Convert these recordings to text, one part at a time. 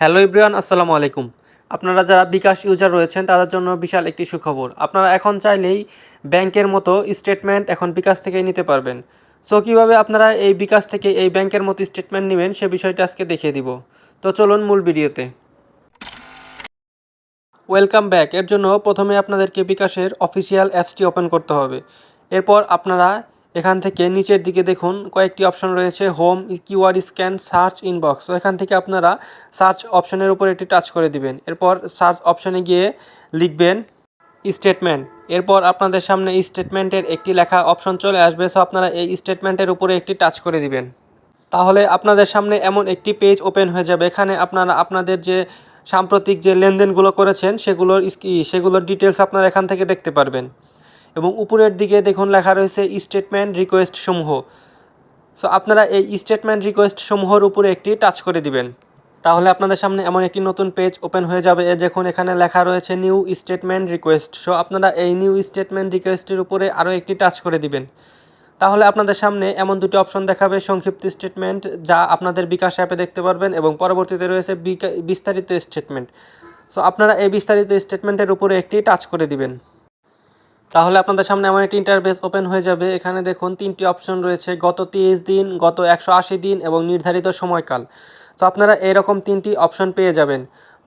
Hello ইব্রিয়ান আসসালামু আলাইকুম। আপনারা যারা বিকাশ ইউজার রয়েছেন, তাদের জন্য বিশাল একটি সুখবর। আপনারা এখন চাইলেই ব্যাংকের মতো স্টেটমেন্ট এখন বিকাশ থেকেই নিতে পারবেন। সো কীভাবে আপনারা এই বিকাশ থেকে এই ব্যাংকের মতো স্টেটমেন্ট নেবেন, সে বিষয়টা আজকে দেখিয়ে দিব। তো চলুন মূল ভিডিওতে। ওয়েলকাম ব্যাক এর জন্য প্রথমে আপনাদেরকে বিকাশের অফিসিয়াল অ্যাপসটি ওপেন করতে হবে। এরপর আপনারা এখান থেকে নিচের দিকে দেখুন, কয়েকটি অপশন রয়েছে home QR scan search inbox তো এখান থেকে আপনারা সার্চ অপশনের উপর একটি টাচ করে দিবেন। এরপর সার্চ অপশনে গিয়ে লিখবেন স্টেটমেন্ট এরপর আপনাদের সামনে স্টেটমেন্টের একটি লেখা অপশন চলে আসবে সো আপনারা এই স্টেটমেন্টের উপরে একটি টাচ করে দিবেন। তাহলে আপনাদের সামনে এমন একটি পেজ ওপেন হয়ে যাবে। এখানে আপনারা, আপনাদের যে সাম্প্রতিক যে লেনদেনগুলো করেছেন, সেগুলোর সেগুলোর ডিটেলস আপনারা এখান থেকে দেখতে পারবেন। এবং উপরের দিকে দেখুন লেখা রয়েছে স্টেটমেন্ট রিকোয়েস্ট সমূহ। সো আপনারা এই স্টেটমেন্ট রিকোয়েস্ট সমূহের উপরে একটি টাচ করে দিবেন। তাহলে আপনাদের সামনে এমন একটি নতুন পেজ ওপেন হয়ে যাবে। দেখুন এখানে লেখা রয়েছে নিউ স্টেটমেন্ট রিকোয়েস্ট সো আপনারা এই নিউ স্টেটমেন্ট রিকোয়েস্টের উপরে আরও একটি টাচ করে দিবেন। তাহলে আপনাদের সামনে এমন দুটি অপশন দেখাবে। সংক্ষিপ্ত স্টেটমেন্ট যা আপনাদের বিকাশ অ্যাপে দেখতে পারবেন এবং পরবর্তীতে রয়েছে বিস্তারিত স্টেটমেন্ট সো আপনারা এই বিস্তারিত স্টেটমেন্টের উপরে একটি টাচ করে দিবেন। তাহলে আপনাদের সামনে এমন একটি ইন্টারফেস ওপেন হয়ে যাবে। এখানে দেখুন তিনটি অপশন রয়েছে, গত তিরিশ দিন, গত একশো আশি দিন এবং নির্ধারিত সময়কাল। তো আপনারা এরকম তিনটি অপশন পেয়ে যাবেন।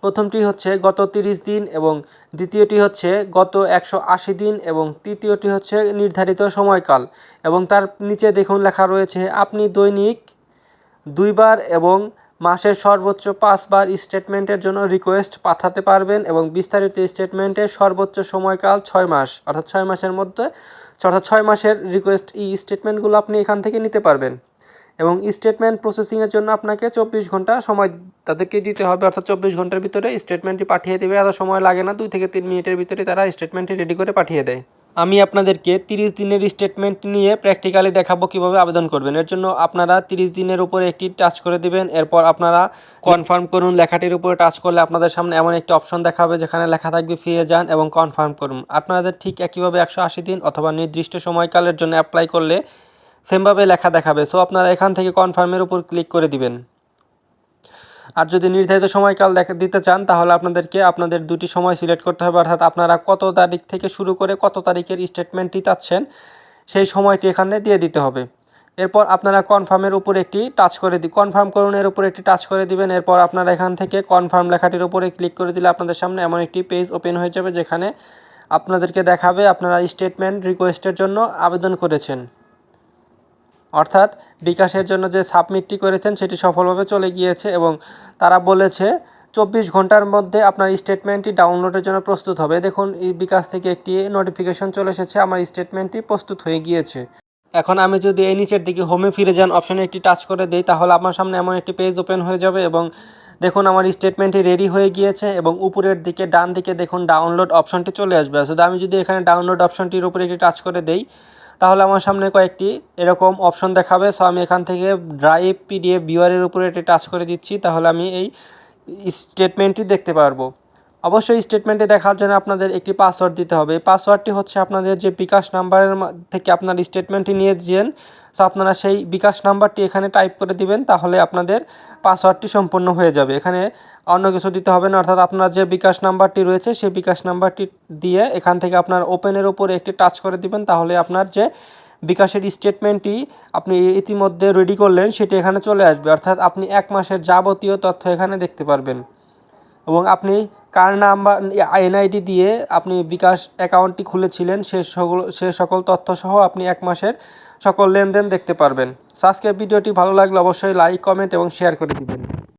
প্রথমটি হচ্ছে গত তিরিশ দিন এবং দ্বিতীয়টি হচ্ছে গত একশো আশি দিন এবং তৃতীয়টি হচ্ছে নির্ধারিত সময়কাল। এবং তার নিচে দেখুন লেখা রয়েছে, আপনি দৈনিক দুইবার এবং মাসের সর্বোচ্চ পাঁচবার স্টেটমেন্টের জন্য রিকোয়েস্ট পাঠাতে পারবেন এবং বিস্তারিত স্টেটমেন্টের সর্বোচ্চ সময়কাল ছয় মাস, অর্থাৎ ছয় মাসের মধ্যে, অর্থাৎ ছয় মাসের রিকোয়েস্ট এই স্টেটমেন্টগুলো আপনি এখান থেকে নিতে পারবেন। এবং স্টেটমেন্ট প্রসেসিংয়ের জন্য আপনাকে চব্বিশ ঘণ্টা সময় তাদেরকে দিতে হবে, অর্থাৎ চব্বিশ ঘণ্টার ভিতরে স্টেটমেন্টটি পাঠিয়ে দেবে। এত সময় লাগে না, দুই থেকে তিন মিনিটের ভিতরে তারা স্টেটমেন্টটি রেডি করে পাঠিয়ে দেয়। আমি আপনাদেরকে তিরিশ দিনের স্টেটমেন্ট নিয়ে প্র্যাকটিক্যালি দেখাবো কীভাবে আবেদন করবেন। এর জন্য আপনারা তিরিশ দিনের উপরে একটি টাচ করে দিবেন। এরপর আপনারা কনফার্ম করুন, লেখাটির উপরে টাচ করলে আপনাদের সামনে এমন একটি অপশন দেখাবে যেখানে লেখা থাকবে ফিরে যান এবং কনফার্ম করুন। আপনাদের ঠিক একইভাবে একশো আশি দিন অথবা নির্দিষ্ট সময়কালের জন্য অ্যাপ্লাই করলে সেমভাবে লেখা দেখাবে। সো আপনারা এখান থেকে কনফার্মের উপর ক্লিক করে দিবেন। আর যদি নির্ধারিত সময়কাল দেখা, দিতে চান, তাহলে আপনাদেরকে আপনাদের দুটি সময় সিলেক্ট করতে হবে। অর্থাৎ আপনারা কত তারিখ থেকে শুরু করে কত তারিখের স্টেটমেন্টটি চাচ্ছেন, সেই সময়টি এখানে দিয়ে দিতে হবে। এরপর আপনারা কনফার্মের উপর একটি টাচ করে দি কনফার্ম করুন এর উপর একটি টাচ করে দিবেন। এরপর আপনারা এখান থেকে কনফার্ম লেখাটির উপরে ক্লিক করে দিলে আপনাদের সামনে এমন একটি পেজ ওপেন হয়ে যাবে, যেখানে আপনাদেরকে দেখাবে আপনারা স্টেটমেন্ট রিকোয়েস্টের জন্য আবেদন করেছেন। অর্থাৎ বিকাশের জন্য যে সাবমিটটি করেছেন সেটি সফলভাবে চলে গিয়েছে এবং তারা বলেছে চব্বিশ ঘণ্টার মধ্যে আপনার স্টেটমেন্টটি ডাউনলোডের জন্য প্রস্তুত হবে। দেখুন, এই বিকাশ থেকে একটি নোটিফিকেশন চলে এসেছে, আমার স্টেটমেন্টটি প্রস্তুত হয়ে গিয়েছে। এখন আমি যদি এই নিচের দিকে হোমে ফিরে যান অপশানে একটি টাচ করে দিই, তাহলে আমার সামনে এমন একটি পেজ ওপেন হয়ে যাবে এবং দেখুন, আমার স্টেটমেন্টটি রেডি হয়ে গিয়েছে এবং উপরের দিকে, ডান দিকে দেখুন ডাউনলোড অপশনটি চলে আসবে। শুধু আমি যদি এখানে ডাউনলোড অপশনটির উপরে একটি টাচ করে দেই তাহলে আমার সামনে কয়েকটি এরকম অপশন দেখাবে। সো আমি এখান থেকে ড্রাইভ পিডিএফ ভিউয়ারের উপরে এটি টাচ করে দিচ্ছি। তাহলে আমি এই স্টেটমেন্টটি দেখতে পারব। অবশ্যই স্টেটমেন্টে দেখার জন্য আপনাদের একটি পাসওয়ার্ড দিতে হবে। পাসওয়ার্ডটি হচ্ছে আপনাদের যে বিকাশ নাম্বারের থেকে আপনার স্টেটমেন্টটি নিয়ে দিয়েন সো আপনারা সেই বিকাশ নাম্বারটি এখানে টাইপ করে দিবেন, তাহলে আপনাদের পাসওয়ার্ডটি সম্পূর্ণ হয়ে যাবে। এখানে অন্য কিছু দিতে হবে না, অর্থাৎ আপনার যে বিকাশ নাম্বারটি রয়েছে, সেই বিকাশ নাম্বারটি দিয়ে এখান থেকে আপনার ওপেনের উপরে একটি টাচ করে দিবেন, তাহলে আপনার যে বিকাশের স্টেটমেন্টটি আপনি ইতিমধ্যে রেডি করলেন, সেটি এখানে চলে আসবে। অর্থাৎ আপনি এক মাসের যাবতীয় তথ্য এখানে দেখতে পারবেন। এবং আপনি কার নাম্বার, এনআইডি দিয়ে আপনি বিকাশ অ্যাকাউন্টটি খুলেছিলেন, সে সকল সে সকল তথ্য সহ আপনি এক মাসের সকল লেনদেন দেখতে পারবেন। আজকের ভিডিওটি ভালো লাগলে অবশ্যই লাইক কমেন্ট এবং শেয়ার করে দিবেন।